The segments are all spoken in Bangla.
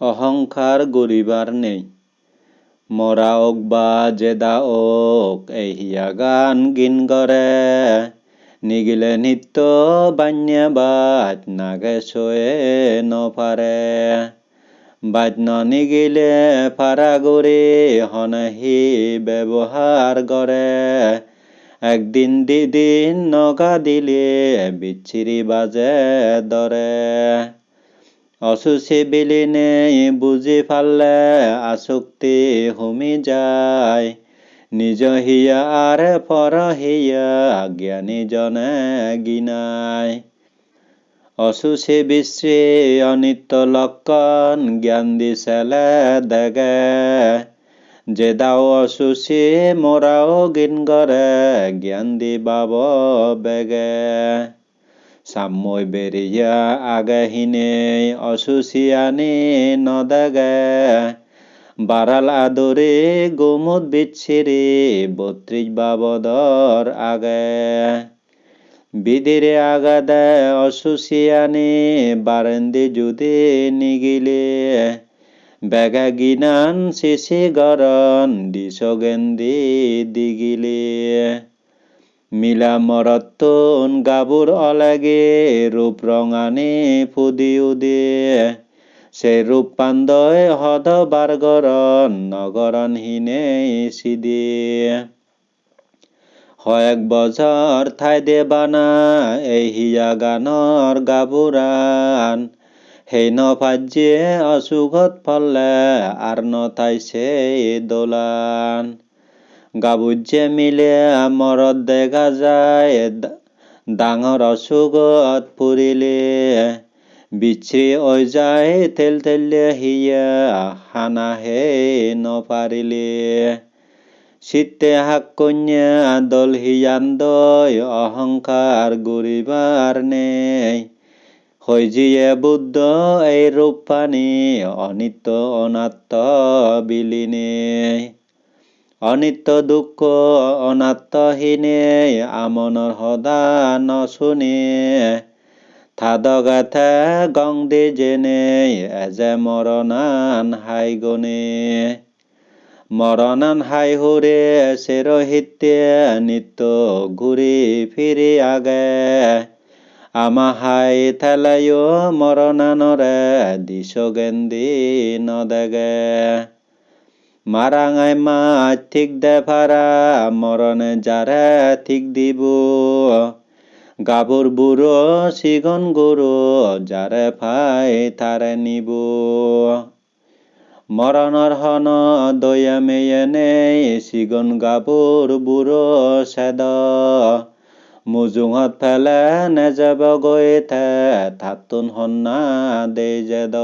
অহংকাৰ গৰিবাৰ নেই। মৰাওক বা জেদা ওক এহিয়া গান গিন গৰে। নিগিলে নিত্য বান্যাবাদ, নাগে চয়ে নপাৰে বাদ্য নিগিলে ফাৰাগুৰি, হনহি ব্যৱহাৰ কৰে একদিন দিদিন নগা দিলে বিচ্ছিৰি বাজে দৰে অচুচি বিলিনে বুজি পালে আসক্তি হুমি যায়। নিজ হিয়া আৰে পৰ হিয়া জ্ঞানীজনে গিনায়। অচুচি বিশ্ৰী অনিত্য লক্ষণ জ্ঞান দি চেলে দেগে জেদাও অচুচি মৰাও গিন গৰে জ্ঞান দি বাব বেগে। চামৈ বেৰিয়া আগেহিনে অচুচিয়ানি নদেগে বারাল আদরে গোমত বিচ্ছিরে বত্রিশ বাবদর আগে বিদিরে আগাদে অসুসিয়ানি বারেন্দি যদি নিগিলে বেগা গিনান শিশি গরন দিশগেন্দি দিগিলে মিলা মরত্তন গাবুর অলাগে রূপ রঙানি ফুদি উদে। সে রূপ পান্দয় হদ বারগরন নগরন হিনে সিদে। হয়েক বছর ঠাই দেবানা, এই হিয়া গানৰ গাবুৰান সেই নভাজ্যে অসুখত ফলে, আর নথাইছে দোলান। গাবুজ্যে মিলে মরত দেখা যায়। ডাঙৰ অসুখত ফুৰিলে বিচ্ছিৰি হৈ যায়। তেল তেলে হিয়া হানাহে নপাৰিলে চিত্তে হাক কন্যা দল হিয়ান্দয় অহংকাৰ গৰিবাৰ নেই। হৈ যিয়ে বুদ্ধ এই ৰূপ পানী, অনিত্য অনাত্ত বিলিনে অনিত্য দুঃখ, অনাত্মহীনে আমনৰ সদা নচুনে থাদগাথা গং দে যেনে এজে মৰণান হাই গনে। মৰণান হাই হুৰে চেৰহিতে নিত্য ঘূৰি ফিৰি আগে। আমা হাই থেলায়ো মৰণানৰে দিছ গেন্দি নদেগে। মারাঙায় মা ঠিক দে ফারা মরণে যারে ঠিক দিব। গাবুর বুড়ো সিগন গুরু, যারে ফাই তারে নিব। মরণর হন দয়া মেয়ে নেই সিগন গাবুর বুড়ো সেদ। মুজুঙত ফেলে নেযাব গৈ থাতুন হন্না দে যেদ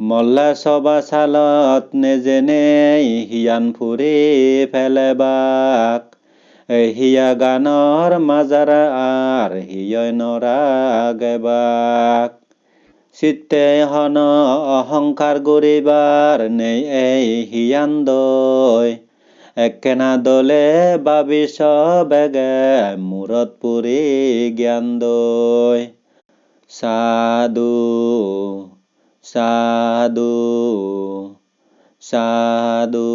মল্লা সবা চালত নেজেনে হিয়ান ফুৰি ফেলেবাক হিয়া গানৰ মাজাৰ আৰ হিয় নৰা গেবাক চিত্তে হন অহংকাৰ গৰিবাৰ নেই এই হিয়ান দৈ একেনা দলে বাবিছ বেগে মূৰত পুৰি জ্ঞান দৈ সাধু සාදු සාදු.